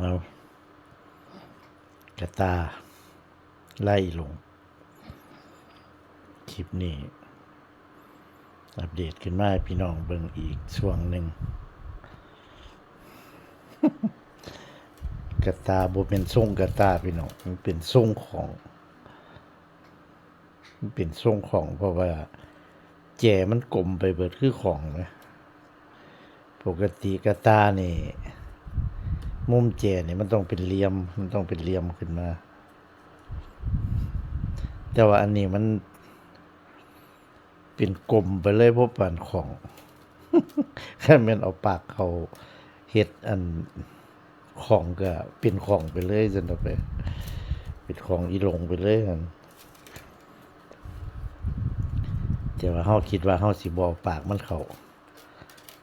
เอากระตา ไล่ลง คลิปนี้ อัปเดตขึ้นมาพี่น้องเบิ่งอีกช่วงหนึ่งกระตาบ่เป็นทรงกระตาพี่น้องมันเป็นทรงของมันเป็นทรงของเพราะว่าแจมันกลมไปเบิดคือของนะปกติกระตานี่ มุมแจนี่มันต้องเป็นเหลี่ยม มันต้องเป็นเหลี่ยมขึ้นมา แต่ว่าอันนี้มัน เป็นกลมไปเลยพราะปานของแค่แม่นเอาปากเขาเฮ็ดอันของก็เป็นของไปเลยจนไปเป็นของอีหลงไปเลยอันแต่ว่าเฮาคิดว่าเฮาสิบอปากมันเข้า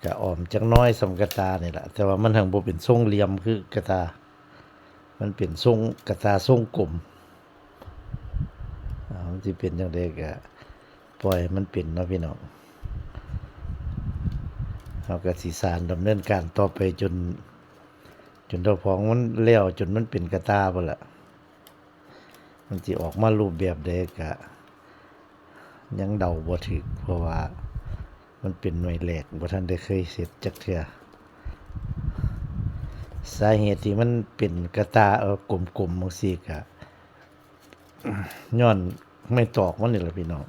ก็ออมจักหน้อยสำกระตานี่แหละแต่ว่ามันหังบ่เป็นทรงเหลี่ยมคือกระตา มันเป็นทรงกระตาทรงกลมอามันสิเป็นจังไดก็ปล่อยมันเป็นเนาะพี่น้องเฮาก็สิสานดำเนินการต่อไปจน จนเท่าพองมันแล้วจนมันเป็นกระตาพุ่นล่ะมันสิออกมารูปแบบใดก็ยังเดาบ่ถึกเพราะว่า มันเป็นหน่วยแหลกบ่ทันได้เคยเสร็จจักเทื่อสาเหตุที่มันเป็นกระตาเออกลมๆจังซี่ก็ย้อนไม่ตอกมันนี่แหละพี่น้อง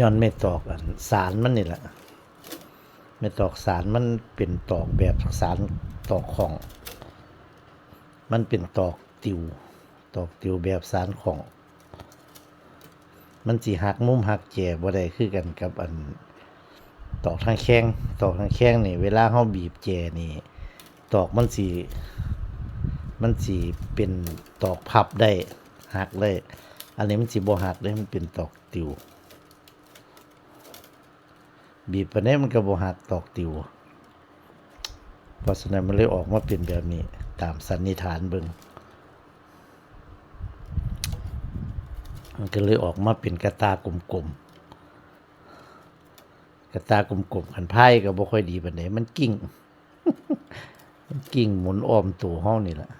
ย้อนไม่ตอกอันสารมันนี่แหละไม่ตอกสารมันเป็นตอกแบบสารตอกของ มันเป็นตอกติว ตอกติวแบบสารของ มันสิหักมุมหักแก่บ่ได้คือกันกับอันตอกทางแข้งตอกทางแข้งนี่ เวลาเฮาบีบแก่นี่ ตอกมันสิมันสิเป็นตอกพับได้หักได้ อันนี้มันสิบ่หักได้มันเป็นตอกติว บีบไปานนี้มันก็บ่หักตอกติวเพราะฉะนั้นมันเลยออกมาเป็นแบบนี้ตามสันนิษฐานเบิง มันก็เลยออกมาเป็นกระตากลมๆ กระตากลมๆขันไพ่ก็บ่ค่อยดีปานใดมันกิ่งมันกิ่งหมุนอ้อมตัวห้องนี่แหละ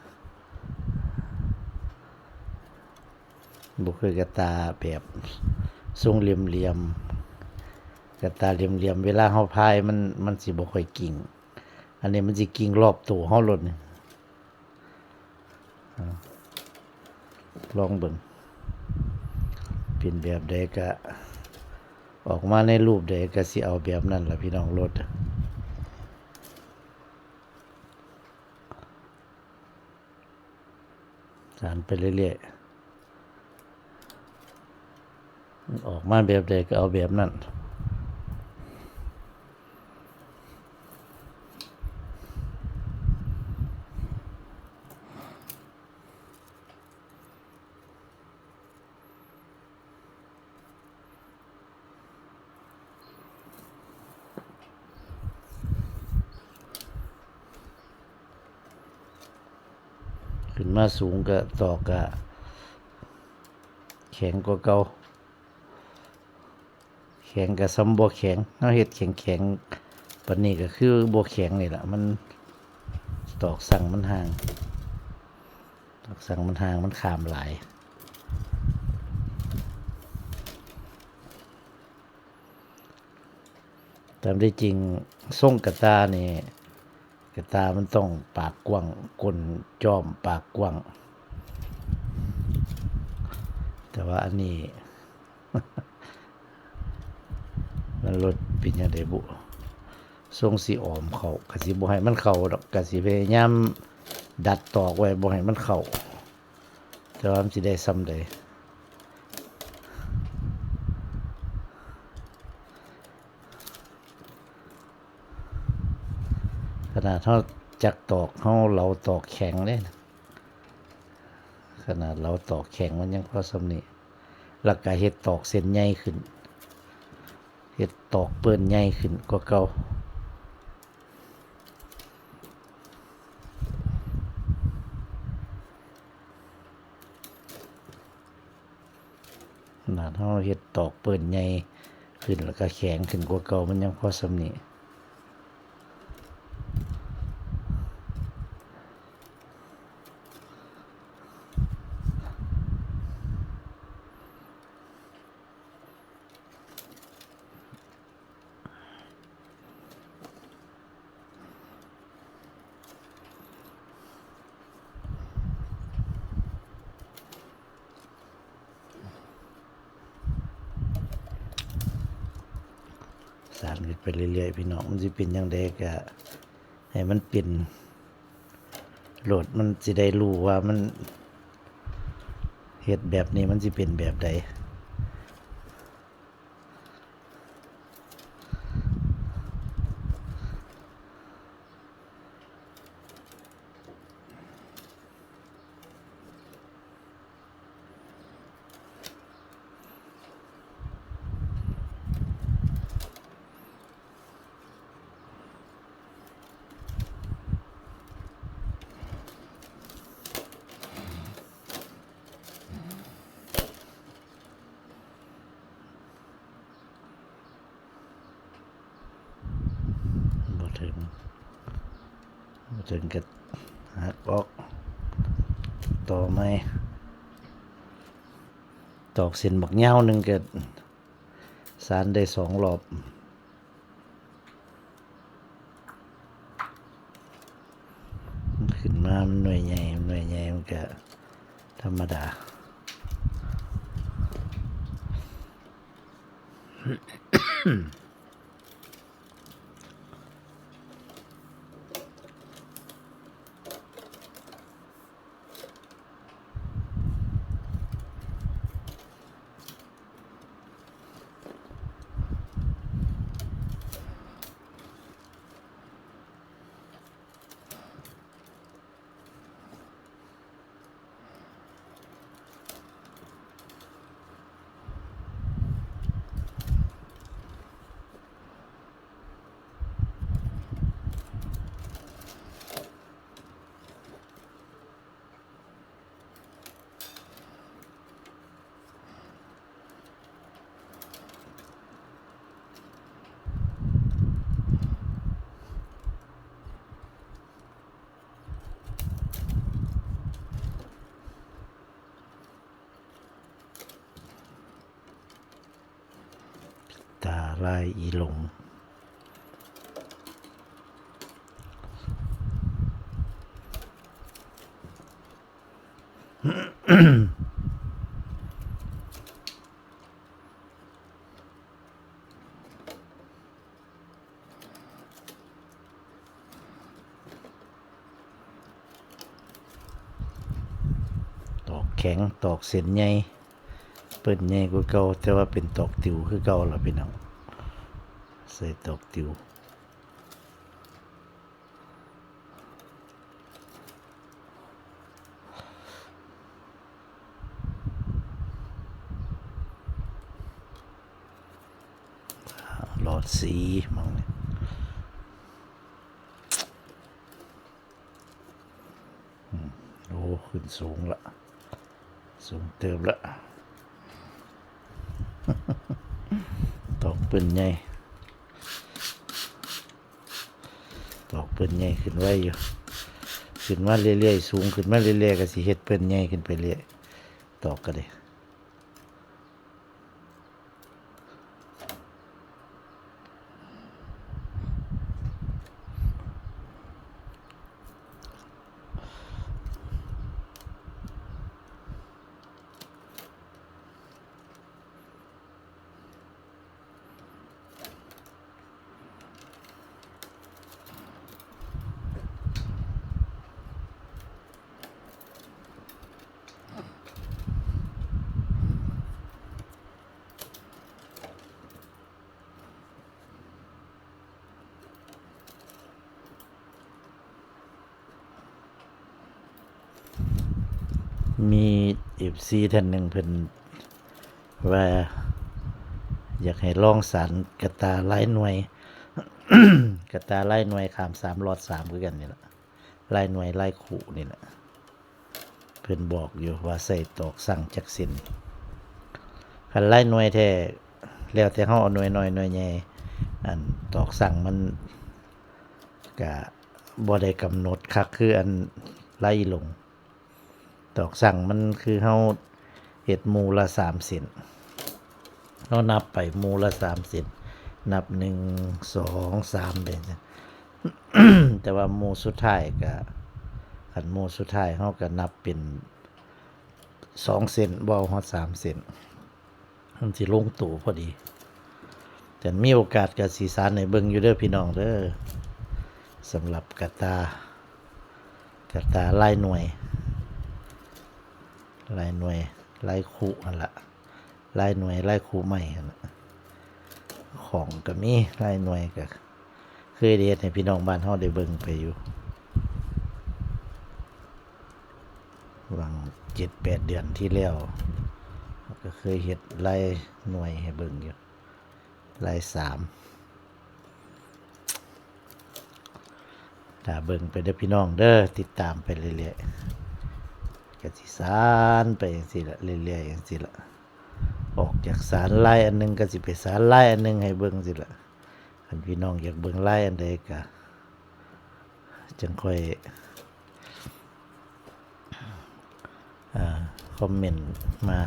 บ่คือกระตาแบบทรงเหลี่ยมๆกระตาเหลี่ยมๆเวลาเฮาพายมันมันสิบ่ค่อยกิ่งอันนี้มันสิกิ่งรอบตัวเฮาโลดนี่ลองเบิ่ง เป็นแบบใดก็ออกมาในรูปใดก็สิเอาแบบนั้นล่ะพี่น้องรถสานไปเรื่อยๆออกมาแบบใดก็เอาแบบนั้น มาสูงก็ตอกก็แข็งกว่าเก่าแข็งก็ซ้ำบ่แข็งเฮาเฮ็ดแข็งแข็งปานนี้ก็คือบ่แข็งนี่แหละมันตอกสั่งมันห่าง ตอกสั่งมันห่างมันขามหลายตามที่จริงส่งกระตานี่ กระตามันต้องปากกว้างก้นจอมปากกว้างแต่ว่าอันนี้ มันลดป็นยังไงบุทรงสีออมเขากะสิบ่ให้มันเข้าดอกกะสิพยายามดัดตอกไว้บ่ให้มันเข้าแต่ว่ามันสิได้ซ้ำใด ขนาดเฮาจักตอกเฮาเราตอกแข็งเลยนะขนาดเราตอกแข็งมันยังพอสำนี้แล้วก็เฮ็ดตอกเส้นใหญ่ขึ้นเฮ็ดตอกเปิ้นใหญ่ขึ้นกว่าเก่าขนาดเฮาเฮ็ดตอกเปิ้นใหญ่ขึ้นแล้วก็แข็งขึ้นกว่าเก่ามันยังพอสำนี้ ไปเรื่อยๆพี่น้องมันจะเป็นจังไดก็ให้มันเป็นโหลดมันจะได้รู้ว่ามันเห็ดแบบนี้มันจะเป็นแบบใด บ่ถึง บ่ถึงกับหักออก ต่อไหมตอกเส้นบักยาหนึ่งเกิดสารได้สองรอบขึ้นมามันหน่วยใหญ่หน่วยใหญ่มันก็ธรรมดา ตาลายอีหลง ตอกแข็งตอกเส้นใหญ่ เปิ้นใหญ่กว่าเก่าแต่ว่าเป็นตอกติวคือเก่าล่ะพี่น้องใส่ตอกติวหลอดสีมองนี่อืมโอ้ ขึ้นสูงละ สูงเติมละ ตอก ปืนใหญ่ตอกปืนใหญ่ขึ้นไว้อยู่ ขึ้นมาเรื่อยๆสูงขึ้นมาเรื่อยๆก็สิเฮ็ดปืนใหญ่ขึ้นไปเรื่อยตอกก็ได้ มีเอฟซีท่านหนึ่งเพิ่นว่าอยากให้ลองสารกระตาไลายหน่วย กระตาไลายหน่วยขามสามรอดสามคือกันนี่แหละไลายหน่วยลายขู่นี่แหละเพิ่นบอกอยู่ว่าใส่ตอกสั่งจักสินคันลายหน่วยแท้แล้วแต่เฮาเอาหน่วยหน้อยหน่วยใหญ่อันตอกสั่งมันก็บ่ได้กำหนดคักคืออันไล่ลง ตอกสั่งมันคือเฮาเห็ดมูละสามเซนเรานับไปมูละสามเซนนับหนึ่งสองสามเป็นแต่ว่ามูสุดท้ายก็ขันมูสุดท้ายเขาก็นับเป็นสองเซนบอลฮอดสามเซนมันสิลงตัวพอดี แต่มีโอกาสกับสีสารในเบิงอยู่เด้อพี่น้องเด้อสำหรับกระตากระตาลายหน่วย ลายหน่วยลายคูนั่นละลายหน่วยลายคูใหม่ของก็มีลายหน่วยก็เคยเรียนให้พี่น้องบ้านเฮาได้เบิ่งไปอยู่วังเจ็ดแปดเดือนที่แล้วก็เคยเห็ดลายหน่วยให้เบิ่งอยู่ลายสามถ้าเบิ่งไปเด้อพี่น้องเด้อติดตามไปเรื่อยๆ กสิสานไปอย่างสิละเรื่อยๆอย่างสิละออกจากสารไลายอันหนึงก็สิไปสารไลายอันหนึงให้เบิ่งสิละคันพี่น้องอยากเบิ่งไลายอันใดก็จังค่อยอคอมเมนต์มา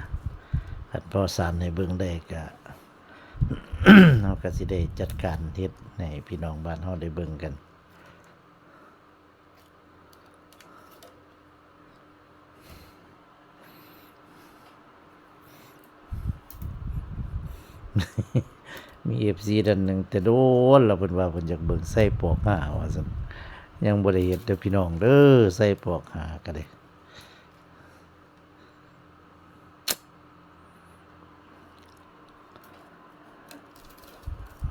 หัดพอสารในเบื้องได้ก็เราก็สิได้จัดการเฮ็ดให้พี่น้องบ้านเฮาได้เบิ่งกัน มี FC ดันหนึ่งแต่โดนเราเพิ่นว่าเพิ่นอยากเบิ่งใส่ปอกหาว่าซั่นยังบ่ได้เฮ็ดเด้อพี่น้องเด้อใส่ปอกหาก็ได้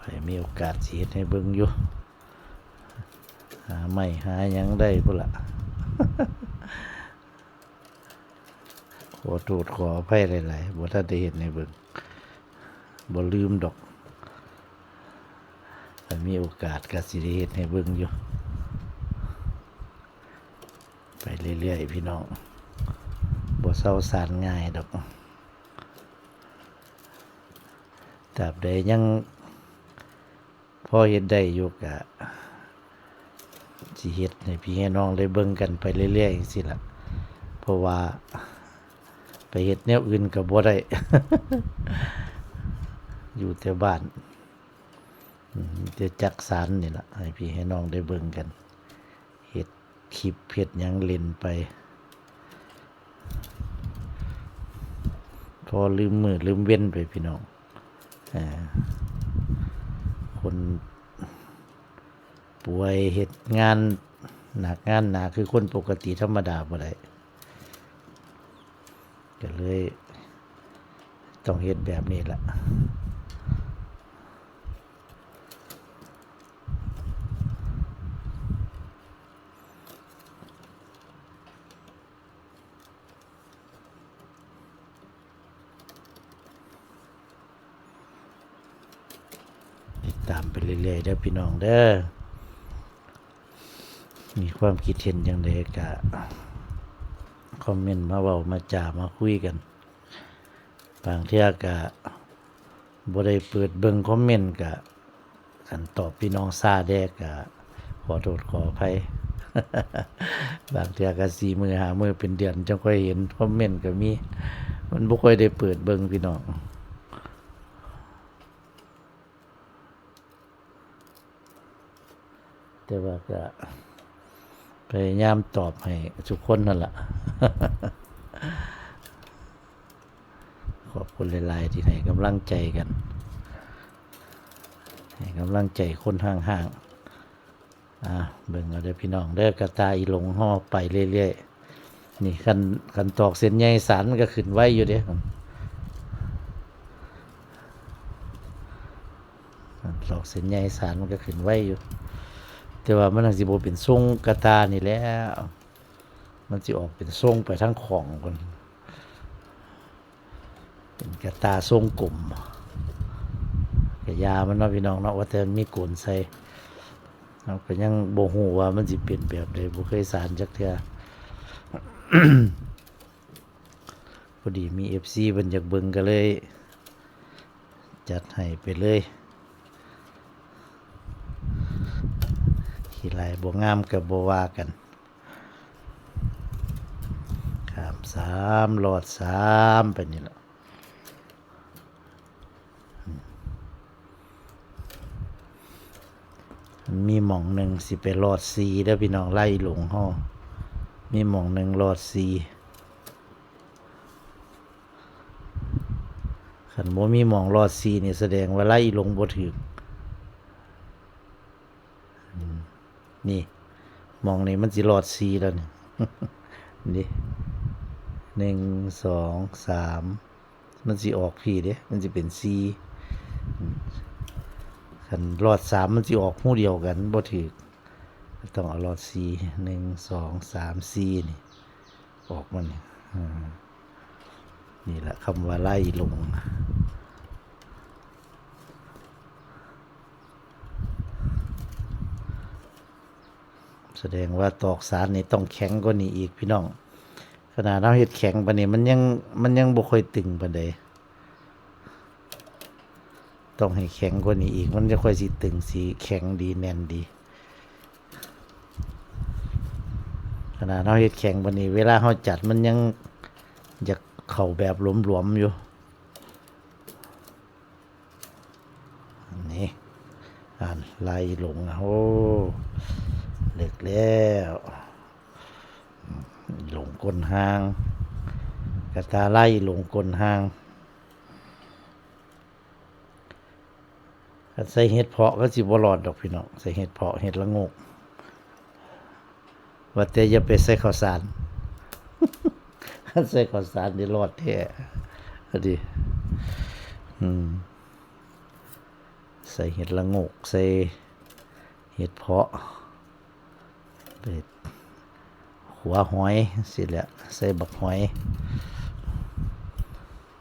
ให้มีโอกาสสีดให้เบิ่งอยู่หาไม่หาหยังได้พุ่นละขอโทษขออภัยหลายๆบ่ทันได้เห็นในเบิ่ง บ่ลืมดอกถ้ามีโอกาสก็สิได้เฮ็ดให้เบิ่งอยู่ ไปเรื่อยๆพี่น้องบ่เศร้าสารง่ายดอกตราบใดยังพอเฮ็ดได้อยู่กะสิเฮ็ดให้พี่ให้น้องได้เบิ่งกันไปเรื่อยๆจังซี่ล่ะเพราะว่าไปเฮ็ดแนวอื่นก็บ่ได้ อยู่แต่บ้านอืมมีแต่จักสารนี่ละให้พี่ให้น้องได้เบิ่งกันเฮ็ดคลิปเฮ็ดยังเล่นไป พอลืมมือลืมเว้นไปพี่น้องอคนป่วยเหตุงานหนักงานหนาคือคนปกติธรรมดาบ่ได้ก็เลย ต้องเฮ็ดแบบนี้แหละ ตามไปเรื่อยๆเด้อพี่น้องเด้อมีความคิดเห็นอย่างไรก็คอมเมนต์มาเว้ามาจ่ามาคุยกันบางเที่ยก็บ่ได้เปิดเบิ่งคอมเมนต์ก็คันตอบพี่น้องซาแดกก็ขอโทษขออภัยบางเที่ยก็สี่มือหามือเป็นเดือนจังค่อยเห็นคอมเมนต์ก็มี มันบ่ค่อยได้เปิดเบิ่งพี่น้อง แต่ว่าก็พยายามตอบให้ทุกคนนั่นแหละขอบคุณหลาย ๆ ที่ให้กำลังใจกัน ให้กำลังใจคนห่างๆอ่าเบิ่งเอาเด้อพี่น้องเด้อกระตายลงห่อไปเรื่อย ๆ นี่คันคันตอกเส้นใยสารมันก็ขึ้นไว้อยู่เด้คันคันตอกเส้นใยสารมันก็ขึ้นไว้อยู่ แต่ว่ามันสิบ่เป็นทรงกระตานี่แล้วมันสิออกเป็นทรงไปทั้งของคนเป็นกระตาทรงกลมกระยามันเนาะพี่น้องเนาะว่าแต่มีโกนใส่เราก็ยังบ่ฮู้ว่ามันสิเป็นแบบใดบ่เคยสารจักเทื่อพอดีมี FC เพิ่นอยากเบิ่งก็เลย จัดให้ไปเลย ขี้บวงามกับบว่ากันขามสามหลอดสามไปนี่แหละมีหม่องหนึ่งสิไปหลอดสีเด้อพี่น้องไล่หลงห้อมีหม่องหนึ่งหลอดสีขันโมมีหมองรอดซีนี่แสดงว่าไล่ลงบ่ถึกอืม นี่ มองนี่มันสิรอดซีแล้วนี่นี่หนึ่งสองสามมันสิออกพี่เด้มันสิเป็นซีขันรอดสามมันสิออกหูเดียวกันบ่ถึกต้องเอารอดซีหนึ่งสองสามซีนี่ออกมันนี่อืมนี่แหละคำว่าไล่ลง สดงว่าตอกสารนี่ต้องแข็งกว่านี้อีกพี่น้อง ขนาดเราเห็ดแข็งปานนี้มันยังมันยังบ่ค่อยตึงปานใดต้องให้แข็งกว่านี้อีก มันจะค่อยสิตึงสีแข็งดีแน่นดี ขนาดเราเห็ดแข็งปานนี้เวลาเราจัดมันยังอยากเข่าแบบหลวมๆอยู่นี่อ่านไล่ลงโอ้ เล็กแล้วหลงกลหาง กระตาไล่หลงกลหางใส่เห็ดเพาะก็สิบ่รอดดอกพี่น้องใส่เห็ดเพาะเห็ดละงกว่าแต่อย่าไปใส่ข้าวสารใส่ข้าวสารนี่รอดแท้ดีอืมใส่เห็ดละงกใส่เห็ดเพาะเป็ด หัวหอยสิแหละใส่บักหอย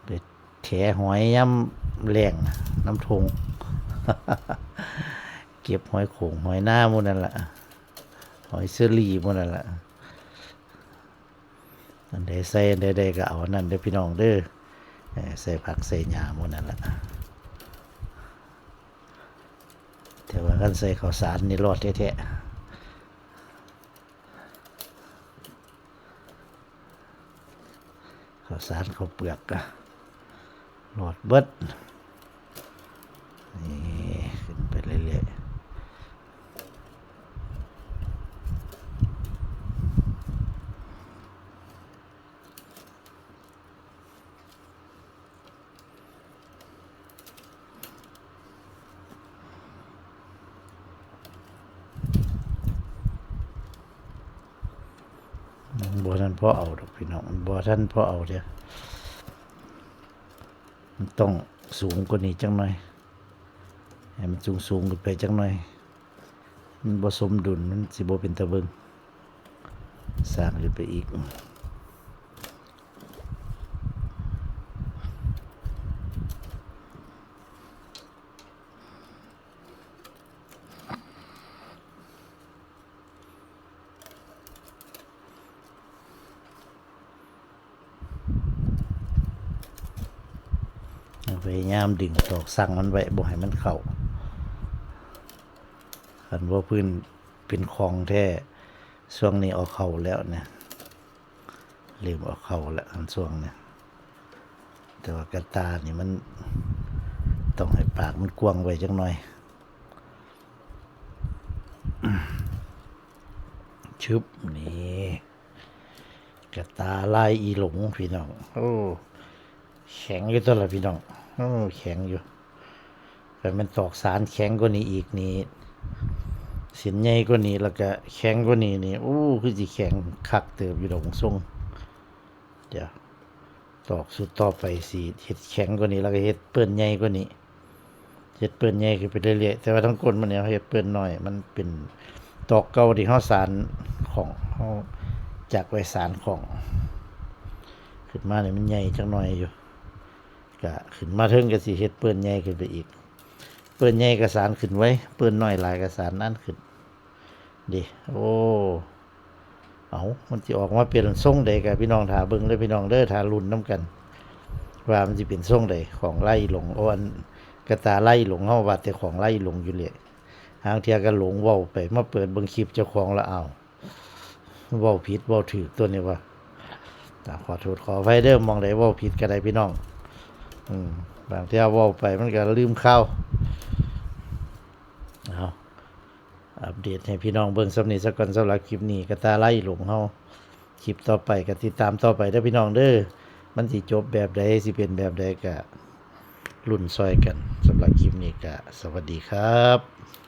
เป็ดแถหอยย่ำแรงน้ำทงเก็บหอยโขงหอยหน้าหมูนั่นแหละหอยเซรีหมูนั่นแหละอันใดใส่อันใดๆก็เอานั่นเด้อพี่น้องเด้อใส่ผักใส่หญ้าหมูนั่นแหละแต่ว่ากันใส่ข้าวสารนี่รอดแท้ๆ ข้าวสารข้าวเปลือกอะรอดเบิดนี่ขึ้นไปเรื่อยๆบ่ท่านพ่อเอาดอก พี่น้องบอท่านพ่อเอาเด้อมันต้องสูงกว่านี้จังหน่อยให้มันสูงสูงขึ้นไปจังหน่อย มันบ่สมดุลมันสิบเป็นตะเบิงสร้างขึ้นไปอีก พยายามดึงตอกสั่งมันไว้บ่ให้มันเข้าคันว่าพื้นเป็นคลองแท้ช่วงนี้เอาเข้าแล้วเนี่ยเริ่มเอาเข้าแล้วอันช่วงเนี่ยแต่ว่ากระตานี่มันต้องให้ปากมันกว้างไว้จังหน่อยชึบนี่กระตาลายอีหลงพี่น้องโอ้แข็งอยู่ตัวละพี่น้อง โอ้แข็งอยู่แต่มันตอกสารแข็งกว่านี้อีกนี่สินใหญ่กว่านี้แล้วก็แข็งกว่านี้นี่โอ้คือสิแข็งคักเติบอยู่ดอกทรงเดี๋ยวตอกสุดต่อไปสิเฮ็ดแข็งกว่านี้แล้วก็เฮ็ดเปิ้นใหญ่กว่านี้เฮ็ดเปิ้นใหญ่ขึ้นไปเรื่อยๆแต่ว่าทั้งก้นมันเนี่ยเฮ็ดเปิ้นน้อย มันเป็นตอกเก่าที่เฮาสารของเฮาจากไว้สารของ ขึ้นมาเนี่ยมันใหญ่จังหน่อยอยู่ ก็ขึ้นมาเทิงก็สิเฮ็ดเปิ้นใหญ่ขึ้นไปอีก เปิ้นใหญ่กระสานขึ้นไว้ เปิ้นน้อยหลายกระสานนั่นขึ้นดิโอ้เอามันสิออกมาเป็นทรงใดกับพี่น้องถาเบิ่งเลยพี่น้องเด้อถาลุ้นน้กัน ว่ามันสิเป็นทรงใดของไล่หลงโอ้อันกระตาไล่หลงเฮาว่าแต่ของไล่หลงอยู่เลยหางเทียก็หลงเว้าไปมาเปิดเบิ่งคลิปเจ้าของละเอาเว้าผิดเว้าถูกตัวนี้ว่าตาขอโทษขอไฟเด้อมองได้เว่าผิดก็ได้พี่น้อง บางทีเอาว่าไปมันก็ลืมเข้าเอาอัปเดตให้พี่น้องเบิ่งสำนีสักก่อนสำหรับคลิปนี้กระตาไล่หลงเฮาคลิปต่อไปก็ติดตามต่อไปเด้าพี่น้องเด้อมันสิจบแบบใดสิเป็นแบบใดก็รุ่นซอยกันสำหรับคลิปนี้ก็สวัสดีครับ